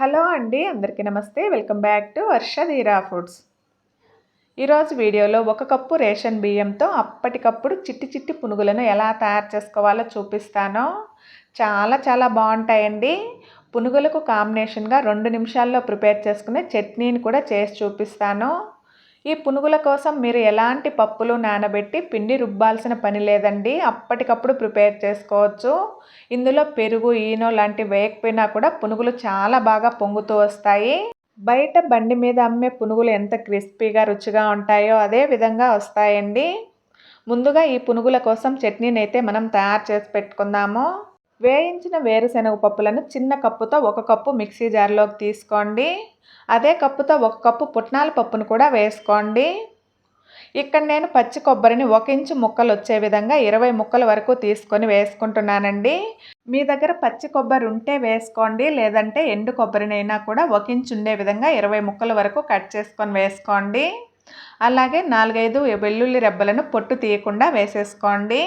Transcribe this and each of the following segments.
Hello అండి అందరికీ నమస్తే. వెల్కమ్ బ్యాక్ టు వర్ష ధీరా ఫుడ్స్. ఈరోజు వీడియోలో ఒక కప్పు రేషన్ బియ్యంతో అప్పటికప్పుడు చిట్టి చిట్టి పునుగులను ఎలా తయారు చేసుకోవాలో చూపిస్తాను. చాలా చాలా బాగుంటాయండి. పునుగులకు కాంబినేషన్గా రెండు నిమిషాల్లో ప్రిపేర్ చేసుకునే చట్నీని కూడా చేసి చూపిస్తాను. ఈ పునుగుల కోసం మీరు ఎలాంటి పప్పులు నానబెట్టి పిండి రుబ్బాల్సిన పని లేదండి. అప్పటికప్పుడు ప్రిపేర్ చేసుకోవచ్చు. ఇందులో పెరుగు ఈనో లాంటి వేయకపోయినా కూడా పునుగులు చాలా బాగా పొంగుతూ వస్తాయి. బయట బండి మీద అమ్మే పునుగులు ఎంత క్రిస్పీగా రుచిగా ఉంటాయో అదే విధంగా వస్తాయండి. ముందుగా ఈ పునుగుల కోసం చట్నీని అయితే మనం తయారు చేసి పెట్టుకుందాము. వేయించిన వేరుశనగ పప్పులను చిన్న కప్పుతో ఒక కప్పు మిక్సీ జార్లోకి తీసుకోండి. అదే కప్పుతో ఒక కప్పు పుట్నాల పప్పును కూడా వేసుకోండి. ఇక్కడ నేను పచ్చి కొబ్బరిని ఒక ఇంచు ముక్కలు వచ్చే విధంగా ఇరవై ముక్కల వరకు తీసుకొని వేసుకుంటున్నానండి. మీ దగ్గర పచ్చి కొబ్బరి ఉంటే వేసుకోండి లేదంటే ఎండు కొబ్బరినైనా కూడా ఒక ఇంచు ఉండే విధంగా ఇరవై ముక్కల వరకు కట్ చేసుకొని వేసుకోండి. అలాగే నాలుగైదు వెల్లుల్లి రెబ్బలను పొట్టు తీయకుండా వేసేసుకోండి.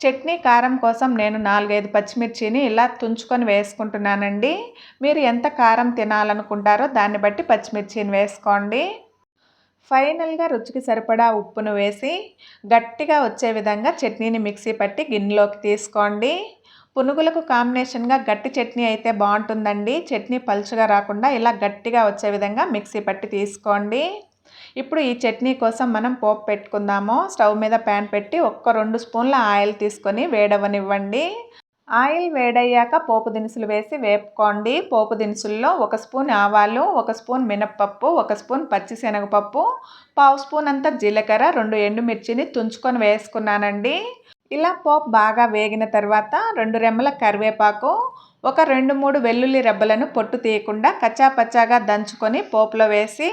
చట్నీ కారం కోసం నేను నాలుగైదు పచ్చిమిర్చిని ఇలా తుంచుకొని వేసుకుంటున్నానండి. మీరు ఎంత కారం తినాలనుకుంటారో దాన్ని బట్టి పచ్చిమిర్చిని వేసుకోండి. ఫైనల్గా రుచికి సరిపడా ఉప్పును వేసి గట్టిగా వచ్చే విధంగా చట్నీని మిక్సీ పట్టి గిన్నెలోకి తీసుకోండి. పునుగులకు కాంబినేషన్గా గట్టి చట్నీ అయితే బాగుంటుందండి. చట్నీ పలుచగా రాకుండా ఇలా గట్టిగా వచ్చే విధంగా మిక్సీ పట్టి తీసుకోండి. ఇప్పుడు ఈ చట్నీ కోసం మనం పోపు పెట్టుకుందాము. స్టవ్ మీద ప్యాన్ పెట్టి ఒక్క రెండు స్పూన్ల ఆయిల్ తీసుకొని వేడవనివ్వండి. ఆయిల్ వేడయ్యాక పోపు దినుసులు వేసి వేపుకోండి. పోపు దినుసుల్లో ఒక స్పూన్ ఆవాలు ఒక స్పూన్ మినప్పప్పు ఒక స్పూన్ పచ్చిశనగపప్పు పావు స్పూన్ అంతా జీలకర్ర రెండు ఎండుమిర్చిని తుంచుకొని వేసుకున్నానండి. ఇలా పోపు బాగా వేగిన తర్వాత రెండు రెమ్మల కరివేపాకు ఒక రెండు మూడు వెల్లుల్లి రెబ్బలను పొట్టు తీయకుండా కచ్చాపచ్చాగా దంచుకొని పోపులో వేసి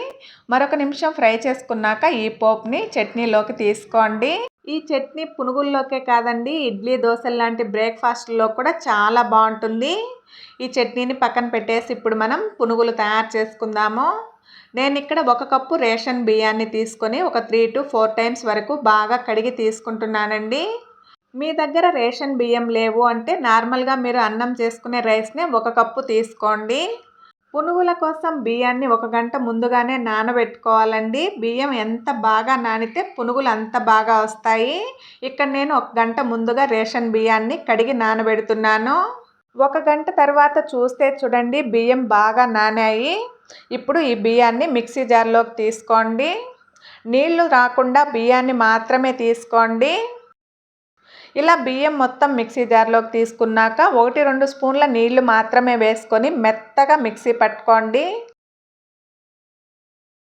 మరొక నిమిషం ఫ్రై చేసుకున్నాక ఈ పోపుని చట్నీలోకి తీసుకోండి. ఈ చట్నీ పునుగుల్లోకే కాదండి ఇడ్లీ దోశలు లాంటి బ్రేక్ఫాస్ట్లో కూడా చాలా బాగుంటుంది. ఈ చట్నీని పక్కన పెట్టేసి ఇప్పుడు మనం పునుగులు తయారు చేసుకుందాము. నేను ఇక్కడ ఒక కప్పు రేషన్ బియ్యాన్ని తీసుకొని ఒక త్రీ టు ఫోర్ టైమ్స్ వరకు బాగా కడిగి తీసుకుంటున్నానండి. మీ దగ్గర రేషన్ బియ్యం లేవు అంటే నార్మల్గా మీరు అన్నం చేసుకునే రైస్ని ఒక కప్పు తీసుకోండి. పునుగుల కోసం బియ్యాన్ని ఒక గంట ముందుగానే నానబెట్టుకోవాలండి. బియ్యం ఎంత బాగా నానితే పునుగులు అంత బాగా వస్తాయి. ఇక్కడ నేను ఒక గంట ముందుగా రేషన్ బియ్యాన్ని కడిగి నానబెడుతున్నాను. ఒక గంట తర్వాత చూస్తే చూడండి బియ్యం బాగా నానాయి. ఇప్పుడు ఈ బియ్యాన్ని మిక్సీ జార్లోకి తీసుకోండి. నీళ్ళు రాకుండా బియ్యాన్ని మాత్రమే తీసుకోండి. ఇలా బియ్యం మొత్తం మిక్సీ జార్లోకి తీసుకున్నాక ఒకటి రెండు స్పూన్ల నీళ్ళు మాత్రమే వేసుకొని మెత్తగా మిక్సీ పట్టుకోండి.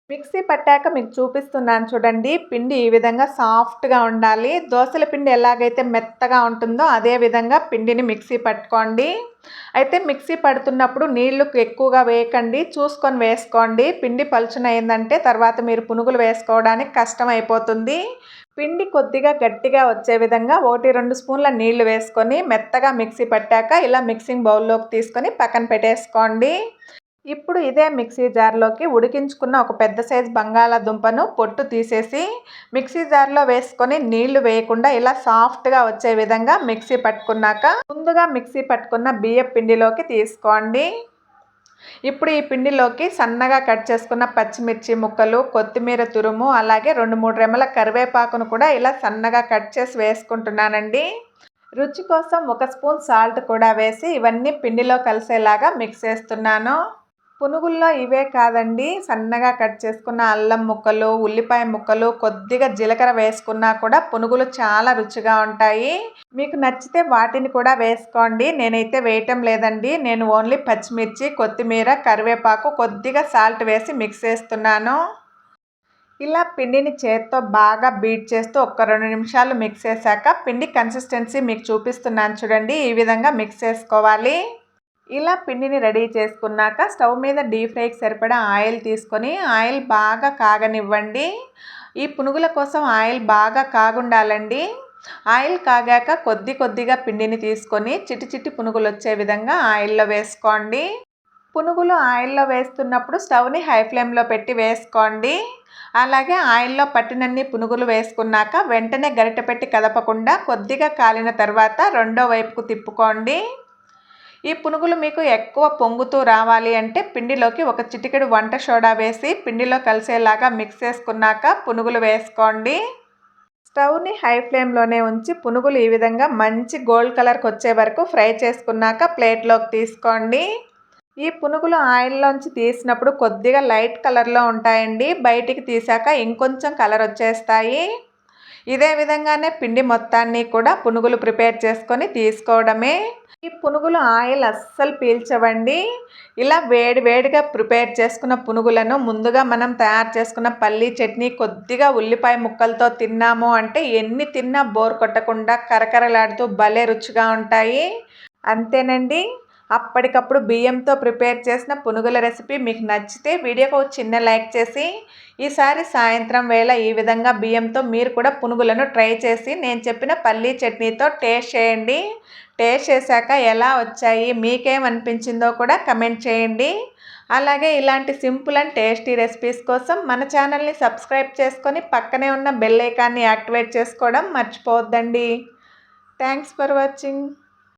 మిక్సీ పట్టాక మీకు చూపిస్తున్నాను చూడండి. పిండి ఈ విధంగా సాఫ్ట్గా ఉండాలి. దోశల పిండి ఎలాగైతే మెత్తగా ఉంటుందో అదే విధంగా పిండిని మిక్సీ పట్టుకోండి. అయితే మిక్సీ పడుతున్నప్పుడు నీళ్ళు ఎక్కువగా వేయకండి. చూసుకొని వేసుకోండి. పిండి పలుచునైందంటే తర్వాత మీరు పునుగులు వేసుకోవడానికి కష్టం అయిపోతుంది పిండి కొద్దిగా గట్టిగా వచ్చే విధంగా ఒకటి రెండు స్పూన్ల నీళ్ళు వేసుకొని మెత్తగా మిక్సీ పట్టాక ఇలా మిక్సింగ్ బౌల్లోకి తీసుకొని పక్కన పెట్టేసుకోండి. ఇప్పుడు ఇదే మిక్సీ జార్లోకి ఉడికించుకున్న ఒక పెద్ద సైజ్ బంగాళాదుంపను పొట్టు తీసేసి మిక్సీ జార్లో వేసుకొని నీళ్ళు వేయకుండా ఇలా సాఫ్ట్గా వచ్చే విధంగా మిక్సీ పట్టుకున్నాక ముందుగా మిక్సీ పట్టుకున్న బియ్యం పిండిలోకి తీసుకోండి. ఇప్పుడు ఈ పిండిలోకి సన్నగా కట్ చేసుకున్న పచ్చిమిర్చి ముక్కలు కొత్తిమీర తురుము అలాగే రెండు మూడు రెమ్మల కరివేపాకును కూడా ఇలా సన్నగా కట్ చేసి వేసుకుంటున్నానండి. రుచి కోసం ఒక స్పూన్ సాల్ట్ కూడా వేసి ఇవన్నీ పిండిలో కలిసేలాగా మిక్స్ చేస్తున్నాను. పునుగుల్లో ఇవే కాదండి. సన్నగా కట్ చేసుకున్న అల్లం ముక్కలు ఉల్లిపాయ ముక్కలు కొద్దిగా జీలకర్ర వేసుకున్నా కూడా పునుగులు చాలా రుచిగా ఉంటాయి. మీకు నచ్చితే వాటిని కూడా వేసుకోండి. నేనైతే వేయటం లేదండి. నేను ఓన్లీ పచ్చిమిర్చి కొత్తిమీర కరివేపాకు కొద్దిగా సాల్ట్ వేసి మిక్స్ చేస్తున్నాను. ఇలా పిండిని చేత్తో బాగా బీట్ చేస్తూ ఒక్క రెండు నిమిషాలు మిక్స్ చేశాక పిండి కన్సిస్టెన్సీ మీకు చూపిస్తున్నాను చూడండి. ఈ విధంగా మిక్స్ చేసుకోవాలి. ఇలా పిండిని రెడీ చేసుకున్నాక స్టవ్ మీద డీప్ ఫ్రైకి సరిపడా ఆయిల్ తీసుకొని ఆయిల్ బాగా కాగనివ్వండి. ఈ పునుగుల కోసం ఆయిల్ బాగా కాగుండాలండి. ఆయిల్ కాగాక కొద్ది కొద్దిగా పిండిని తీసుకొని చిట్టి చిట్టి పునుగులు వచ్చే విధంగా ఆయిల్లో వేసుకోండి. పునుగులు ఆయిల్లో వేస్తున్నప్పుడు స్టవ్ని హై ఫ్లేమ్లో పెట్టి వేసుకోండి. అలాగే ఆయిల్లో పట్టినన్ని పునుగులు వేసుకున్నాక వెంటనే గరిటె పెట్టి కదపకుండా కొద్దిగా కాలిన తర్వాత రెండో వైపుకు తిప్పుకోండి. ఈ పునుగులు మీకు ఎక్కువ పొంగుతూ రావాలి అంటే పిండిలోకి ఒక చిటికెడు వంట సోడా వేసి పిండిలో కలిసేలాగా మిక్స్ చేసుకున్నాక పునుగులు వేసుకోండి. స్టవ్ని హై ఫ్లేమ్లోనే ఉంచి పునుగులు ఈ విధంగా మంచి గోల్డ్ కలర్కి వచ్చే వరకు ఫ్రై చేసుకున్నాక ప్లేట్లోకి తీసుకోండి. ఈ పునుగులు ఆయిల్లోంచి తీసినప్పుడు కొద్దిగా లైట్ కలర్లో ఉంటాయండి. బయటికి తీసాక ఇంకొంచెం కలర్ వచ్చేస్తాయి. ఇదే విధంగానే పిండి మొత్తాన్ని కూడా పునుగులు ప్రిపేర్ చేసుకొని తీసుకోవడమే. ఈ పునుగులు ఆయిల్ అస్సలు పీల్చవండి. ఇలా వేడి వేడిగా ప్రిపేర్ చేసుకున్న పునుగులను ముందుగా మనం తయారు చేసుకున్న పల్లీ చట్నీ కొద్దిగా ఉల్లిపాయ ముక్కలతో తిన్నాము అంటే ఎన్ని తిన్నా బోర్ కొట్టకుండా కరకరలాడుతూ భలే రుచిగా ఉంటాయి. అంతేనండి. అప్పటికప్పుడు బియ్యంతో ప్రిపేర్ చేసిన పునుగుల రెసిపీ మీకు నచ్చితే వీడియోకి ఒక చిన్న లైక్ చేసి ఈసారి సాయంత్రం వేళ ఈ విధంగా బియ్యంతో మీరు కూడా పునుగులను ట్రై చేసి నేను చెప్పిన పల్లీ చట్నీతో టేస్ట్ చేయండి. టేస్ట్ చేశాక ఎలా వచ్చాయి మీకేమనిపించిందో కూడా కమెంట్ చేయండి. అలాగే ఇలాంటి సింపుల్ అండ్ టేస్టీ రెసిపీస్ కోసం మన ఛానల్ని సబ్స్క్రైబ్ చేసుకొని పక్కనే ఉన్న బెల్ ఐకాన్ని యాక్టివేట్ చేసుకోవడం మర్చిపోవద్దండి. Thanks for watching.